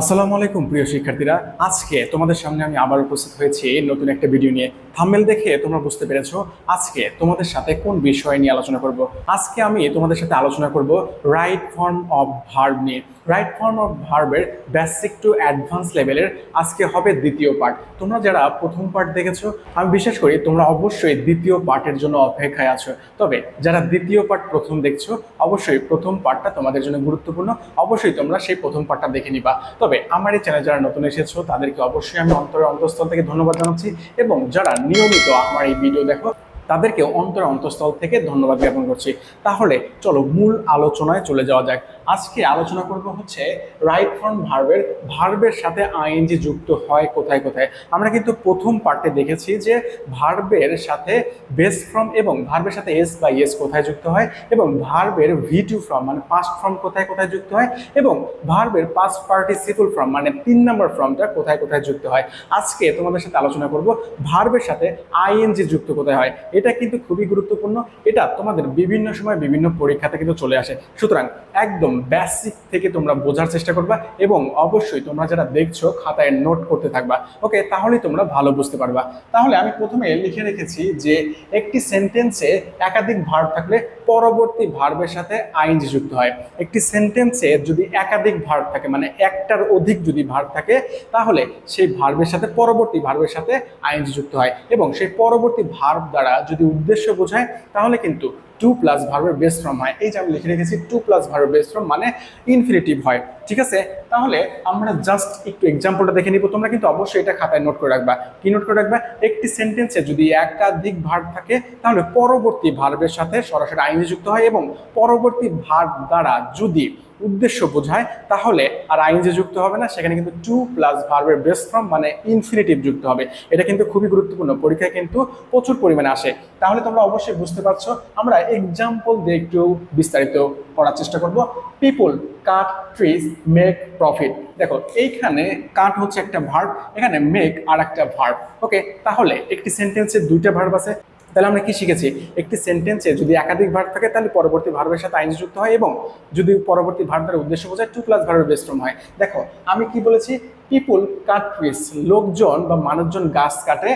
আসসালামু আলাইকুম, প্রিয় শিক্ষার্থীরা। আজকে তোমাদের সামনে আমি আবার উপস্থিত হয়েছি নতুন একটা ভিডিও নিয়ে। থাম্বেল দেখে তোমরা বুঝতে পেরেছ আজকে তোমাদের সাথে কোন বিষয় নিয়ে আলোচনা করব। আজকে আমি তোমাদের সাথে আলোচনা করব রাইট ফর্ম অফ ভার্ব নিয়ে। রাইট ফর্ম অফ ভার্বের বেসিক টু অ্যাডভান্স লেভেলের আজকে হবে দ্বিতীয় পার্ট। তোমরা যারা প্রথম পার্ট দেখেছ, আমি বিশ্বাস করি তোমরা অবশ্যই দ্বিতীয় পার্টের জন্য অপেক্ষায় আছো। তবে যারা দ্বিতীয় পার্ট প্রথম দেখছ, অবশ্যই প্রথম পার্টটা তোমাদের জন্য গুরুত্বপূর্ণ। অবশ্যই তোমরা সেই প্রথম পার্টটা দেখে নিবা। তবে আমার এই চ্যানেল যারা নতুন এসেছ, তাদেরকে অবশ্যই আমি অন্তরের অন্তঃস্থল থেকে ধন্যবাদ জানাচ্ছি এবং যারা নিয়মিত আমার এই ভিডিও দেখো, তাদেরকেও অন্তর অন্তঃস্থল থেকে ধন্যবাদ জ্ঞাপন করছি। তাহলে চলো মূল আলোচনায় চলে যাওয়া যাক। আজকে আলোচনা করব হচ্ছে রাইট ফর্ম ভার্বের ভার্বের সাথে আইএনজি যুক্ত হয় কোথায় কোথায়? আমরা কিন্তু প্রথম পার্টে দেখেছি যে ভার্বের সাথে বেস ফর্ম এবং ভার্বের সাথে এস বা এস কোথায় যুক্ত হয় এবং ভার্বের ভি টু ফর্ম মানে পাস্ট ফর্ম কোথায় কোথায় যুক্ত হয় এবং ভার্বের পাস্ট পার্টিসিপল ফর্ম মানে তিন নম্বর ফর্মটা কোথায় কোথায় যুক্ত হয়? আজকে তোমাদের সাথে আলোচনা করব ভার্বের সাথে আইএনজি যুক্ত কোথায় হয়। এটা কিন্তু খুবই গুরুত্বপূর্ণ। এটা তোমাদের বিভিন্ন সময় বিভিন্ন পরীক্ষাতে কিন্তু চলে আসে। সুতরাং একদম বেসিক থেকে তোমরা বোঝার চেষ্টা করবা এবং অবশ্যই তোমরা যারা দেখছ খাতায় নোট করতে থাকবা। ওকে তাহলেই তোমরা ভালো বুঝতে পারবা। তাহলে আমি প্রথমে লিখে রেখেছি যে একটি সেন্টেন্সে একাধিক ভার্ব থাকলে পরবর্তী ভার্বের সাথে আইনজি যুক্ত হয়। একটি সেন্টেন্সে যদি একাধিক ভার্ব থাকে মানে একটার অধিক যদি ভার্ব থাকে, তাহলে সেই ভার্বের সাথে পরবর্তী ভার্বের সাথে আইনজি যুক্ত হয় এবং সেই পরবর্তী ভার্ব দ্বারা যদি উদ্দেশ্য বোঝায়, তাহলে কিন্তু টু প্লাস ভার্বের বেস ফর্ম হয়। এই যে আমি লিখে রেখেছি টু প্লাস ভার্বের বেস ফর্ম মানে ইনফিনিটিভ হয়। ঠিক আছে? তাহলে আমরা জাস্ট একটু এক্সাম্পলটা দেখে নিব। তোমরা কিন্তু অবশ্যই এটা খাতায় নোট করে রাখবা। কি নোট করে রাখবা? একটি সেন্টেন্সে যদি একাধিক ভার্ব থাকে, তাহলে পরবর্তী ভার্বের সাথে সরাসরি আইনি যুক্ত হয় এবং পরবর্তী ভার্ব দ্বারা যদি উদ্দেশ্য বোঝায়, তাহলে আর আইনজি যুক্ত হবে না। সেখানে কিন্তু টু প্লাস ভার্বের বেস ফর্ম মানে ইনফিনিটিভ যুক্ত হবে। এটা কিন্তু খুবই গুরুত্বপূর্ণ। পরীক্ষায় কিন্তু প্রচুর পরিমাণে আসে। তাহলে তোমরা অবশ্যই বুঝতে পারছ। আমরা এক্সাম্পল দিয়ে একটু বিস্তারিত করার চেষ্টা করব। People cut trees make profit দেখো, এইখানে কাট হচ্ছে একটা ভার্ব এখানে মেক আর একটা ভার্ব ওকে তাহলে একটি সেন্টেন্সে দুইটা ভার্ব আছে। তাহলে আমরা কি শিখেছি? একটি সেন্টেন্সে যদি একাধিক ভার্ব থাকে, তাহলে পরবর্তী ভার্বের সাথে আইন যুক্ত হয় এবং যদি পরবর্তী ভার্ব দ্বারা উদ্দেশ্য বোঝায় টু প্লাস ভার্বের বেস্ট ফর্ম হয়। দেখো, আমি কি বলেছি? পিপুল কাট ট্রিস লোকজন বা মানুষজন গাছ কাটে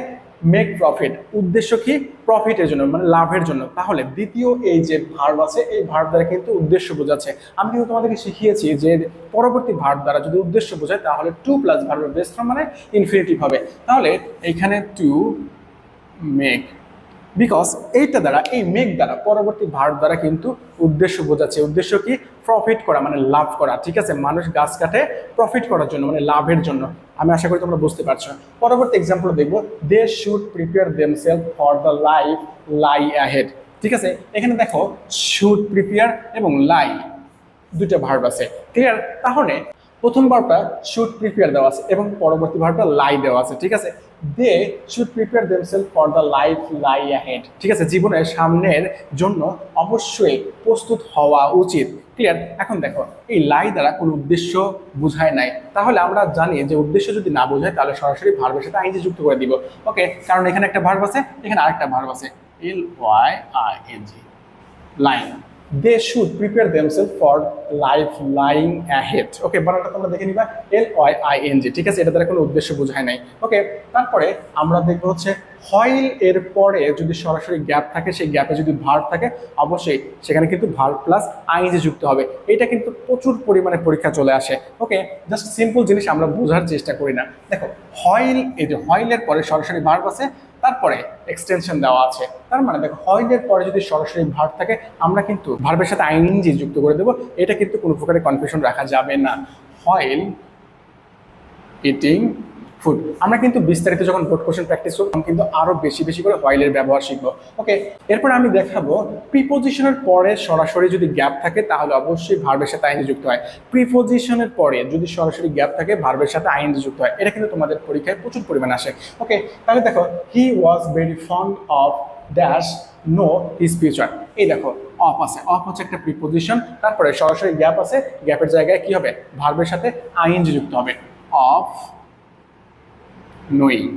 মেক প্রফিট উদ্দেশ্য কি? প্রফিটের জন্য মানে লাভের জন্য। তাহলে দ্বিতীয় এই যে ভার্ব আছে, এই ভার্ব দ্বারা কিন্তু উদ্দেশ্য বোঝাচ্ছে। আমি কিন্তু তোমাদেরকে শিখিয়েছি যে পরবর্তী ভার্ব দ্বারা যদি উদ্দেশ্য বোঝায়, তাহলে টু প্লাস ভার্বের বেস্ট ফর্ম মানে ইনফিনিটিভ হবে। তাহলে এখানে টু মেক বিকজ এইটা দ্বারা, এই মেক দ্বারা, পরবর্তী ভার্ব দ্বারা কিন্তু উদ্দেশ্য বোঝাচ্ছে। উদ্দেশ্য কি? প্রফিট করা মানে লাভ করা। ঠিক আছে? মানুষ গাছ কাটে প্রফিট করার জন্য মানে লাভের জন্য। আমি আশা করি তোমরা বুঝতে পারছ। পরবর্তী এক্সাম্পল দেখব they should prepare themselves for the life lie ahead ঠিক আছে? এখানে দেখো শুড প্রিপেয়ার এবং লাই দুটো ভার্ব আছে। ক্লিয়ার তাহলে প্রথম ভার্বটা শুড প্রিপেয়ার দেওয়া আছে এবং পরবর্তী ভার্বটা লাই দেওয়া আছে, ঠিক আছে? They should prepare themselves for the life lie ahead ঠিক আছে? জীবনের সামনের জন্য অবশ্যই প্রস্তুত হওয়া উচিত। ক্লিয়ার এখন দেখো, এই লাই দ্বারা কোনো উদ্দেশ্য বোঝায় নাই। তাহলে আমরা জানি যে উদ্দেশ্য যদি না বোঝায়, তাহলে সরাসরি ভার্বের সাথে আইনজি যুক্ত করে দিব। ওকে কারণ এখানে একটা ভার্ব আছে, এখানে আরেকটা ভার্ব আছে। L Y I N G line they should prepare themselves for life lying ahead okay বানানটা তোমরা দেখে নিবা। L Y I N G ঠিক আছে? এটা দ্বারা কোনো উদ্দেশ্য বোঝায় নাই। ওকে তারপরে আমরা দেখব হচ্ছে হয়েল এর পরে যদি সরাসরি গ্যাপ থাকে, সেই গ্যাপে যদি ভার্ব থাকে, অবশ্যই সেখানে কিন্তু ভার্ব প্লাস আইনজি যুক্ত হবে। এটা কিন্তু প্রচুর পরিমাণে পরীক্ষা চলে আসে। ওকে জাস্ট সিম্পল জিনিস আমরা বোঝার চেষ্টা করি না। দেখো হয়েল এই যে হয়েলের পরে সরাসরি ভার্ব আছে তারপরে এক্সটেনশন দেওয়া আছে। তার মানে দেখো, হয়দের পরে যদি সরাসরি ভার্ব থাকে, আমরা কিন্তু ভার্বের সাথে আইনজি যুক্ত করে দেবো। এটা কিন্তু কোনো প্রকারের কনফিউশন রাখা যাবে না। হয়েল ইটিং ফুড আমরা কিন্তু বিস্তারিত যখন বোর্ড কোশ্চেন প্র্যাকটিস করব, তখন কিন্তু আরও বেশি বেশি করে হয়েলের ব্যবহার শিখব। ওকে এরপর আমি দেখাবো প্রিপোজিশনের পরে সরাসরি যদি গ্যাপ থাকে, তাহলে অবশ্যই ভার্বের সাথে আইনজি যুক্ত হয়। প্রিপোজিশনের পরে যদি সরাসরি গ্যাপ থাকে ভার্বের সাথে আইনজি যুক্ত হয়। এটা কিন্তু তোমাদের পরীক্ষায় প্রচুর পরিমাণে আসে। ওকে তাহলে দেখো he was very fond of dash no his future এই দেখো অফ আছে। অফ হচ্ছে একটা প্রিপোজিশন তারপরে সরাসরি গ্যাপ আছে। গ্যাপের জায়গায় কি হবে? ভার্বের সাথে আইনজি যুক্ত হবে। অফ knowing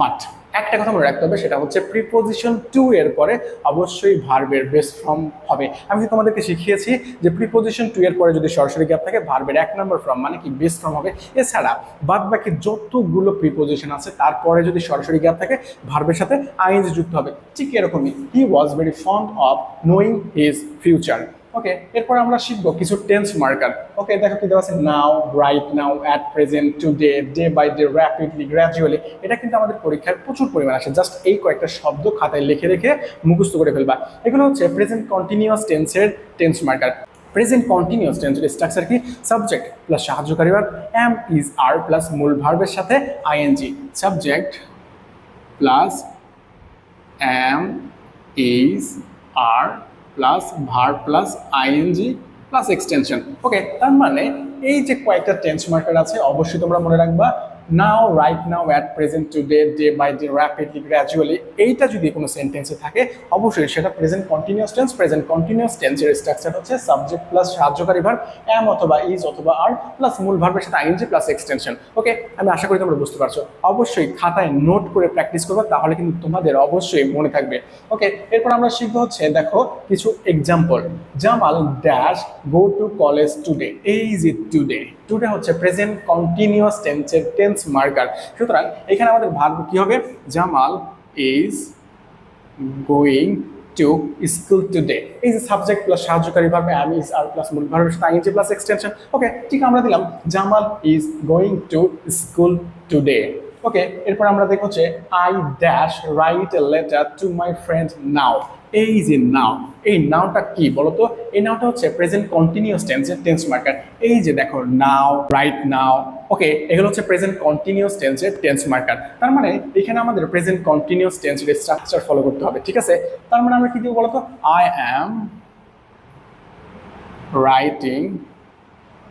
বাট একটা কথা মনে রাখতে হবে, সেটা হচ্ছে প্রিপোজিশন টু এর পরে অবশ্যই ভার্বের বেস ফর্ম হবে। আমি কি তোমাদেরকে শিখিয়েছি যে প্রিপোজিশন টু এর পরে যদি সরাসরি গ্যাপ থাকে ভার্বের এক নম্বর ফর্ম মানে কি বেস ফর্ম হবে। এছাড়া বাদ বাকি যতগুলো প্রিপোজিশন আছে, তারপরে যদি সরাসরি গ্যাপ থাকে ভার্বের সাথে আইএনজি যুক্ত হবে। ঠিক এরকমই he was very fond of knowing his future okay এরপর আমরা শিখব কিছু টেন্স মার্কার ওকে দেখো কি দেওয়া আছে? Now right now at present today day by day rapidly gradually এটা কিন্তু আমাদের পরীক্ষায় প্রচুর পরিমাণ আসে। জাস্ট এই কয়েকটা শব্দ খাতায় লিখে রেখে মুখস্থ করে ফেলবা। এগুলো হচ্ছে প্রেজেন্ট কন্টিনিউয়াস টেন্সের টেন্স মার্কার প্রেজেন্ট কন্টিনিউয়াস টেন্সের স্ট্রাকচার কি? সাবজেক্ট প্লাস সাহায্যকারী verb am is are plus মূল ভার্বের সাথে ING subject plus am is are plus verb plus ING plus extension okay তার মানে এই যে কয়েকটা টেন্স মার্কার আছে, অবশ্যই তোমরা মনে রাখবা now right now at present today day by day rapidly gradually এইটা যদি কোনো সেন্টেন্সে থাকে, অবশ্যই সেটা present continuous tense present continuous টেন্সের স্ট্রাকচার হচ্ছে সাবজেক্ট প্লাস সাহায্যকারী ভার্ব এম অথবা ইজ অথবা আর প্লাস মূল ভার্বের সাথে আইএনজি প্লাস এক্সটেনশন ওকে আমি আশা করি তোমরা বুঝতে পারছ। অবশ্যই খাতায় নোট করে প্র্যাকটিস করবে, তাহলে কিন্তু তোমাদের অবশ্যই মনে থাকবে। ওকে এরপর আমরা শিখব হচ্ছে, দেখো, কিছু example Jamal dash go to college today এই যে টুডে টুডে হচ্ছে প্রেজেন্ট কন্টিনিউয়াস টেন্সের টেন্স মার্কার সুতরাং এখানে আমাদের ভার্ব কি হবে? Jamal is going to school today এই যে সাবজেক্ট প্লাস সাহায্যকারী ভাবে আমি ইজ আর প্লাস মূল ভার্বের সাথে আইএনজি প্লাস এক্সটেনশন ওকে ঠিক আমরা দিলাম, Jamal is going to school today okay এরপর আমরা দেখব যে I dash write a letter to my friend now এই যে নাও, এই নাওটা কি বলতো? এই নাওটা হচ্ছে প্রেজেন্ট কন্টিনিউস টেন্সের টেন্স মার্কার এই যে দেখো, নাও রাইট নাও ওকে এগুলো হচ্ছে প্রেজেন্ট কন্টিনিউস টেন্সের টেন্স মার্কার তার মানে এখানে আমাদের প্রেজেন্ট কন্টিনিউস টেন্সের স্ট্রাকচার ফলো করতে হবে, ঠিক আছে? তার মানে আমরা কি দিব বলতো? I am writing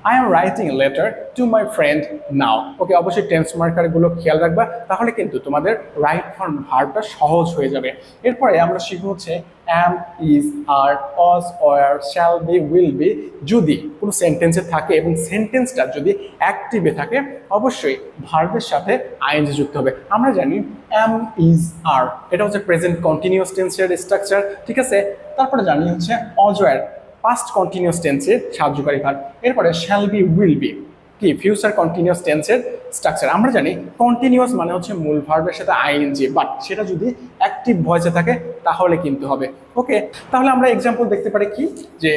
I am writing letter to my friend now okay অবশ্যই টেন্স মার্কারগুলো খেয়াল রাখবা, তাহলে কিন্তু তোমাদের রাইট ফর্ম ভার্বটা সহজ হয়ে যাবে। এরপরে আমরা শিখব হচ্ছে am is are was were shall be will be যদি কোনো সেন্টেন্সে থাকে এবং সেন্টেন্সটা যদি অ্যাক্টিভে থাকে, অবশ্যই ভার্বের সাথে আইএনজি যুক্ত হবে। আমরা জানি অ্যাম ইজ আর এটা হচ্ছে প্রেজেন্ট কন্টিনিউয়াস টেন্সের স্ট্রাকচার ঠিক আছে? তারপরে জানি হচ্ছে অজয়ের পাস্ট কন্টিনিউয়াস টেন্সের সাহায্যকারী ভার্ব এরপরে শ্যাল বি উইল বি কি? ফিউচার কন্টিনিউয়াস টেন্সের স্ট্রাকচার আমরা জানি কন্টিনিউয়াস মানে হচ্ছে মূল ভার্বের সাথে আইএনজি বাট সেটা যদি অ্যাক্টিভ ভয়েসে থাকে, তাহলে কিন্তু হবে। ওকে, তাহলে আমরা এক্সাম্পল দেখতে পারি কি? যে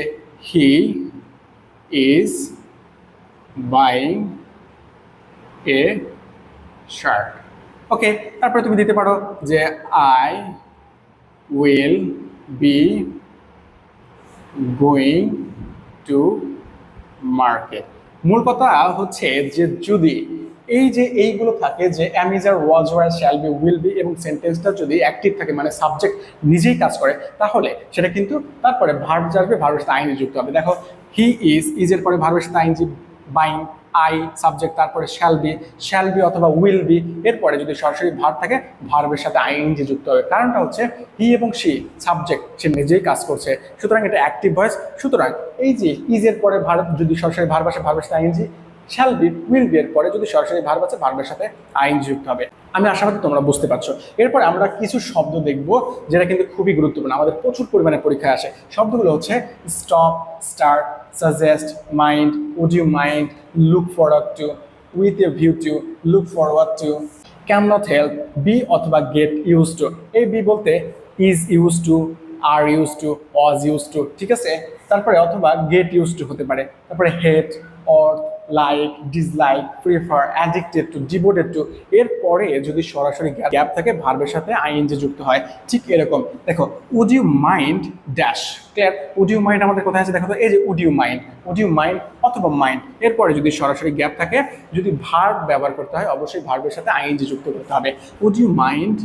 he is buying a shirt okay, তারপরে তুমি দিতে পারো যে I will be going to market মূল কথা হচ্ছে যে যদি এই যে এইগুলো থাকে যে am is are was were shall be will be এবং সেন্টেন্সটা যদি অ্যাক্টিভ থাকে মানে সাবজেক্ট নিজেই কাজ করে, তাহলে সেটা কিন্তু তারপরে ভার্ব আসবে ভার্বের সাথে আইনি যুক্ত হবে। দেখো হি ইজ ইজের পরে ভার্বের সাথে I N G buying I subject তারপরে শ্যাল বি শ্যাল বি অথবা উইল বি এরপরে যদি সরাসরি ভার থাকে ভার্বের সাথে আইন আইএনজি যুক্ত হবে। কারণটা হচ্ছে হি এবং সি সাবজেক্ট সে নিজেই কাজ করছে। সুতরাং এটা অ্যাক্টিভ ভয়েস সুতরাং এই যে ইজের পরে ভার যদি সরাসরি ভার বাসে ভার্বের সাথে ING shall be will be এর পরে যদি সরাসরি ভার্ব আছে ভার্বের সাথে আইন যুক্ত হবে। আমি আশাবাদী তোমরা বুঝতে পারছ। এরপরে আমরা কিছু শব্দ দেখব, যেটা কিন্তু খুবই গুরুত্বপূর্ণ। আমাদের প্রচুর পরিমাণে পরীক্ষায় আসে। শব্দগুলো হচ্ছে stop start suggest mind would you mind look forward to with a view to look forward to can not help be অথবা গেট ইউজ টু এই বি বলতে is use to are use to was use to ঠিক আছে? তারপরে অথবা get use two হতে পারে। তারপরে hate or like dislike prefer addicted to devoted to এরপরে যদি সরাসরি গ্যাপ থাকে ভার্বের সাথে আইএনজি যুক্ত হয়, ঠিক এরকম। দেখো would you mind dash clear would you mind আমাদের কোথায় আছে? দেখো তো, এই যে would you mind would you mind অথবা মাইন্ড এরপরে যদি সরাসরি গ্যাপ থাকে, যদি ভার্ব ব্যবহার করতে হয়, অবশ্যই ভার্বের সাথে আইএনজি যুক্ত করতে হবে। Would you mind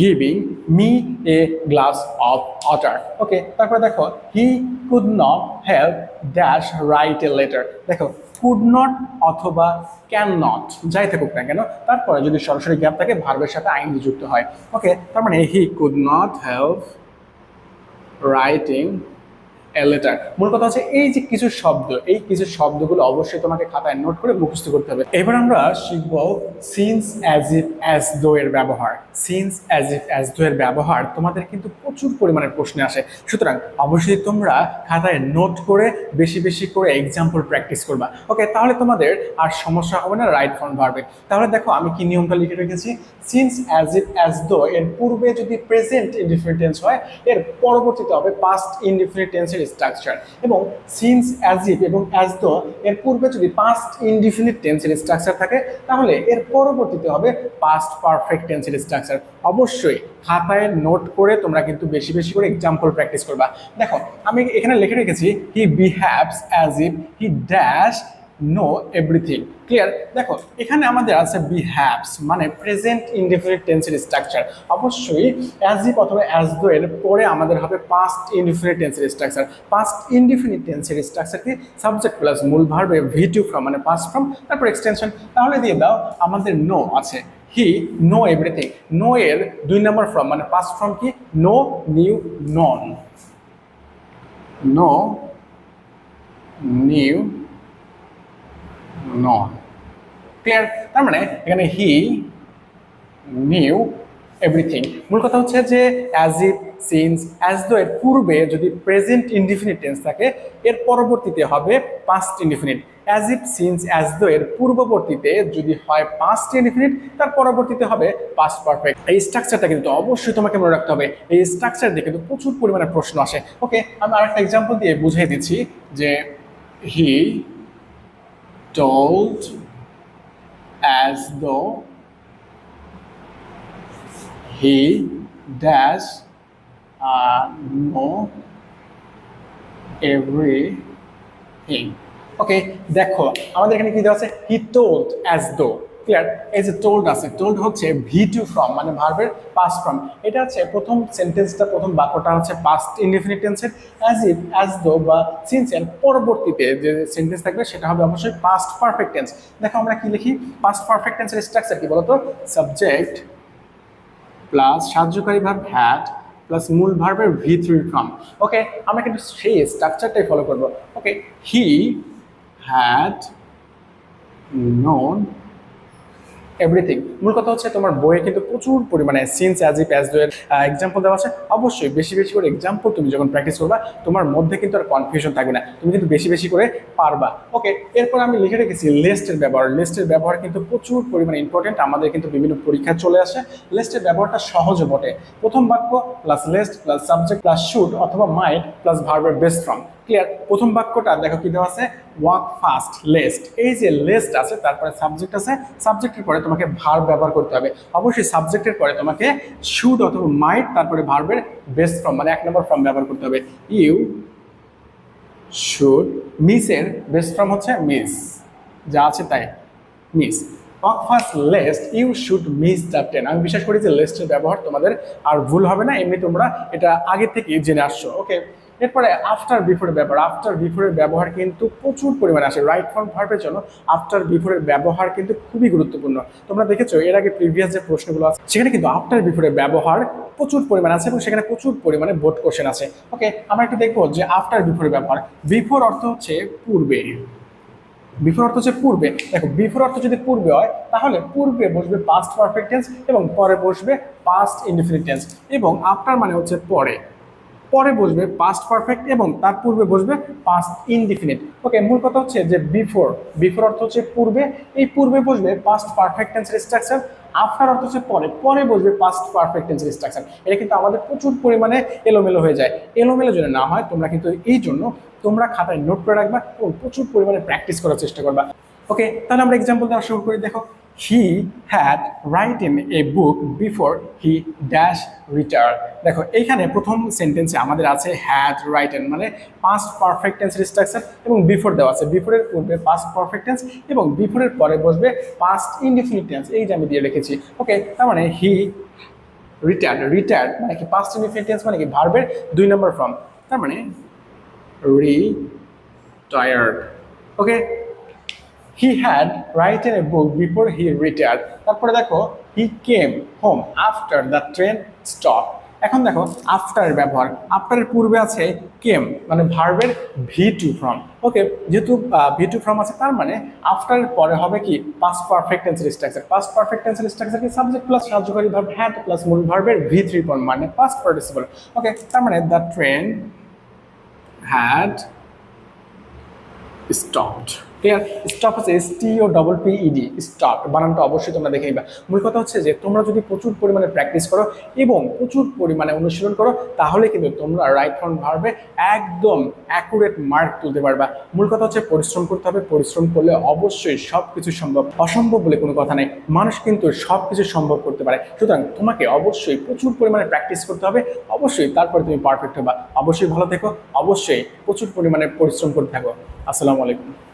giving me a glass of water okay তারপরে দেখো he could not help dash write a letter দেখো কুড নট অথবা ক্যান নট যাই থাকুক না কেন, তারপরে যদি সরাসরি গ্যাপ থাকে ভার্বের সাথে আইন যুক্ত হয়। ওকে তার মানে he could not help writing a letter মূল কথা হচ্ছে, এই যে কিছু শব্দ, এই কিছু শব্দগুলো অবশ্যই তোমাকে খাতায় নোট করে মুখস্থ করতে হবে। এবার আমরা শিখব since as if as though এর ব্যবহার। Since as if as though এর ব্যবহার, তোমাদের কিন্তু প্রচুর পরিমাণে প্রশ্নে আসে। সুতরাং অবশ্যই তোমরা খাতায় নোট করে, বেশি বেশি করে এক্সাম্পল প্র্যাকটিস করবা। ওকে তাহলে তোমাদের আর সমস্যা হবে না রাইট ফর্ম ভার্বে তাহলে দেখো আমি কি নিয়মটা লিখে রেখেছি? Since as if as though এর পূর্বে যদি প্রেজেন্ট ইনডিফিনিট টেন্স হয়, এর পরবর্তীতে হবে পাস্ট ইনডিফিনিট টেন্সের স্ট্রাকচার এবং সিন্স অ্যাজ ইফ এবং অ্যাজ দো এর পূর্বে যদি পাস্ট ইনডিফিনিট টেন্সের স্ট্রাকচার থাকে, তাহলে এর পরবর্তীতে হবে পাস্ট পারফেক্ট টেন্সের স্ট্রাকচার অবশ্যই খাতায় নোট করে তোমরা কিন্তু বেশি বেশি করে এক্সাম্পল প্র্যাকটিস করবা। দেখো, আমি এখানে লিখে রেখেছি he behaves as if he dash know everything clear দেখো, এখানে আমাদের আছে বিহ্যাভস মানে প্রেজেন্ট ইনডিফিনিট টেন্সের স্ট্রাকচার অবশ্যই অ্যাজ ইফ অথবা অ্যাজ দো এর পরে আমাদের হবে পাস্ট ইনডিফিনিট টেন্সের স্ট্রাকচার পাস্ট ইনডিফিনিট টেন্সের স্ট্রাকচার কি সাবজেক্ট প্লাস মূল ভার্বে টু ফ্রম মানে পাস্ট ফ্রম তারপর এক্সটেনশন তাহলে দিয়ে দাও, আমাদের নো আছে। হি নো এভরিথিং নো এর দুই নম্বর ফ্রম মানে পাস্ট ফ্রম কি? Know knew known know knew known clear তার মানে এখানে হি নিউ এভরিথিং মূল কথা হচ্ছে যে as if since as though এর পূর্বে যদি প্রেজেন্ট ইনডিফিনিট থাকে, এর পরবর্তীতে হবে past indefinite as if since as though এর পূর্ববর্তীতে যদি হয় পাস্ট ইনডিফিনিট তার পরবর্তীতে হবে পাস্ট পারফেক্ট এই স্ট্রাকচারটা কিন্তু অবশ্যই তোমাকে মনে রাখতে হবে। এই স্ট্রাকচার দিয়ে কিন্তু প্রচুর পরিমাণে প্রশ্ন আসে। ওকে আমি আরেকটা এক্সাম্পল দিয়ে বুঝিয়ে দিচ্ছি যে হি told as though he does uh, know everything ওকে দেখো আমাদের এখানে কি দেওয়া আছে he told as though Clear এই যে টোল্ড আছে টোল্ড হচ্ছে ভি টু ফ্রম মানে ভার্বের পাস ফ্রম এটা হচ্ছে প্রথম সেন্টেন্সটা প্রথম বাক্যটা হচ্ছে পাস্ট ইনডিফিনিট টেন্সের অ্যাজ ইফ অ্যাজ দো বা সিন্স এর পরবর্তীতে যে সেন্টেন্স থাকবে সেটা হবে অবশ্যই পাস্ট পারফেক্ট টেন্স দেখো আমরা কি লিখি? পাস্ট পারফেক্ট টেন্সের স্ট্রাকচার কি বলতো? সাবজেক্ট প্লাস সাহায্যকারী ভার্ব হ্যাড প্লাস মূল ভার্বের ভি থ্রি ফ্রম ওকে আমরা কিন্তু সেই স্ট্রাকচারটাই ফলো করব। Okay he had known everything মূল কথা হচ্ছে তোমার বইয়ে কিন্তু প্রচুর পরিমাণে সিন্স অ্যাজ ইফ অ্যাজ এর এক্সাম্পল দেওয়া আছে। অবশ্যই বেশি বেশি করে এক্সাম্পল তুমি যখন প্র্যাকটিস করবা, তোমার মধ্যে কিন্তু আর কনফিউশন থাকবে না। তুমি কিন্তু বেশি বেশি করে পারবা। ওকে এরপর আমি লিখে রেখেছি লিস্টের ব্যবহার। লিস্টের ব্যবহার কিন্তু প্রচুর পরিমাণে ইম্পর্টেন্ট আমাদের কিন্তু বিভিন্ন পরীক্ষা চলে আসে। লিস্টের ব্যবহারটা সহজে বটে। প্রথম বাক্য plus lest plus subject plus should অথবা মাইট প্লাস ভার্বের বেস্ট ফ্রম ক্লিয়ার প্রথম বাক্যটা দেখো কি দেওয়া আছে? ওয়াক ফাস্ট লেস্ট এই যে লেস্ট আছে, তারপরে সাবজেক্ট আছে সাবজেক্টের পরে তোমাকে ভার্ব ব্যবহার করতে হবে। অবশ্যই সাবজেক্টের পরে তোমাকে শুড অথবা মাইট তারপরে ভার্বের বেস্ট ফর্ম মানে এক নম্বর ফর্ম ব্যবহার করতে হবে। ইউ শুড মিসের বেস্ট ফর্ম হচ্ছে মিস যা আছে তাই miss first lest you should miss the train আমি বিশ্বাস করি যে লেস্টের ব্যবহার তোমাদের আর ভুল হবে না, এমনি তোমরা এটা আগে থেকে জেনে আসছো ওকে এরপরে আফটার বিফোরের ব্যবহার। আফটার বিফোরের ব্যবহার কিন্তু প্রচুর পরিমাণে আসে। রাইট ফর্ম ভার্বের জন্য আফটার বিফোরের ব্যবহার কিন্তু খুবই গুরুত্বপূর্ণ। তোমরা দেখেছ, এর আগে প্রিভিয়াস যে প্রশ্নগুলো আছে, সেখানে কিন্তু আফটার বিফোরের ব্যবহার প্রচুর পরিমাণে আছে এবং সেখানে প্রচুর পরিমাণে বোর্ড কোশ্চেন আছে। ওকে আমরা একটু দেখব যে আফটার বিফোরের ব্যবহার। বিফোর অর্থ হচ্ছে পূর্বে। বিফোর অর্থ হচ্ছে পূর্বে। দেখো বিফোর অর্থ যদি পূর্বে হয়, তাহলে পূর্বে বসবে পাস্ট পারফেক্ট টেন্স এবং পরে বসবে পাস্ট ইনডিফিনিট টেন্স এবং আফটার মানে হচ্ছে পরে। পরে বসবে পাস্ট পারফেক্ট এবং তার পূর্বে বসবে পাস্ট ইনডিফিনিট ওকে মূল কথা হচ্ছে যে বিফোর বিফোর অর্থ হচ্ছে পূর্বে, এই পূর্বে বসবে পাস্ট পারফেক্ট টেন্সের স্ট্রাকচার আফটার অর্থ হচ্ছে পরে পরে বসবে পাস্ট পারফেক্ট টেন্সের স্ট্রাকচার এটা কিন্তু আমাদের প্রচুর পরিমাণে এলোমেলো হয়ে যায়। এলোমেলো যেন না হয়, তোমরা কিন্তু এই জন্য তোমরা খাতায় নোট করে রাখবা এবং প্রচুর পরিমাণে প্র্যাকটিস করার চেষ্টা করবা। ওকে তাহলে আমরা এক্সাম্পল দেওয়া শুরু করি, দেখো। He had written a book before he dash retire দেখো এইখানে প্রথম সেন্টেন্সে আমাদের আছে হ্যাড রাইট এন মানে পাস্ট পারফেক্ট টেন্সের স্ট্রাকচার এবং বিফোর দেওয়া আছে। বিফোরের পূর্বে পাস্ট পারফেক্ট টেন্স এবং বিফোরের পরে বসবে পাস্ট ইনডিফিনিট টেন্স এই যে আমি দিয়ে রেখেছি। ওকে তার মানে হি রিটায়ার্ড রিটায়ার্ড মানে কি পাস্ট ইনডিফিনিট টেন্স মানে কি ভার্বের দুই নম্বর ফর্ম তার মানে retired okay he had written a book before he retired তারপরে দেখো he came home after the train stop এখন দেখো আফটারের ব্যবহার। আফটারের পূর্বে আছে কেম মানে ভার্বের ভি টু ফ্রম ওকে যেহেতু ভি টু ফ্রম আছে, তার মানে আফটারের পরে হবে কি? পাস্ট পারফেক্ট টেন্সের স্ট্রাকচার পাস্ট পারফেক্ট টেন্সের স্ট্রাকচার কি? সাবজেক্ট প্লাস কার্যকরী ভার্ব হ্যাড প্লাস মূল ভার্বের ভি থ্রি ফর্ম মানে পাস্ট পার্টিসিপল ওকে তার মানে the train had stopped clear stop হচ্ছে S T O double P E D stop বানানটা অবশ্যই তোমরা দেখে নিবা। মূল কথা হচ্ছে যে, তোমরা যদি প্রচুর পরিমাণে প্র্যাকটিস করো এবং প্রচুর পরিমাণে অনুশীলন করো, তাহলে কিন্তু তোমরা রাইট ফ্রন্ট ভার্বে একদম অ্যাকুরেট মার্ক তুলতে পারবা। মূল কথা হচ্ছে পরিশ্রম করতে হবে। পরিশ্রম করলে অবশ্যই সব কিছু সম্ভব। অসম্ভব বলে কোনো কথা নেই। মানুষ কিন্তু সব কিছু সম্ভব করতে পারে। সুতরাং তোমাকে অবশ্যই প্রচুর পরিমাণে প্র্যাকটিস করতে হবে। অবশ্যই তারপরে তুমি পারফেক্ট হবা। অবশ্যই ভালো থেকো। অবশ্যই প্রচুর পরিমাণে পরিশ্রম করতে থাকো। আসসালামু আলাইকুম।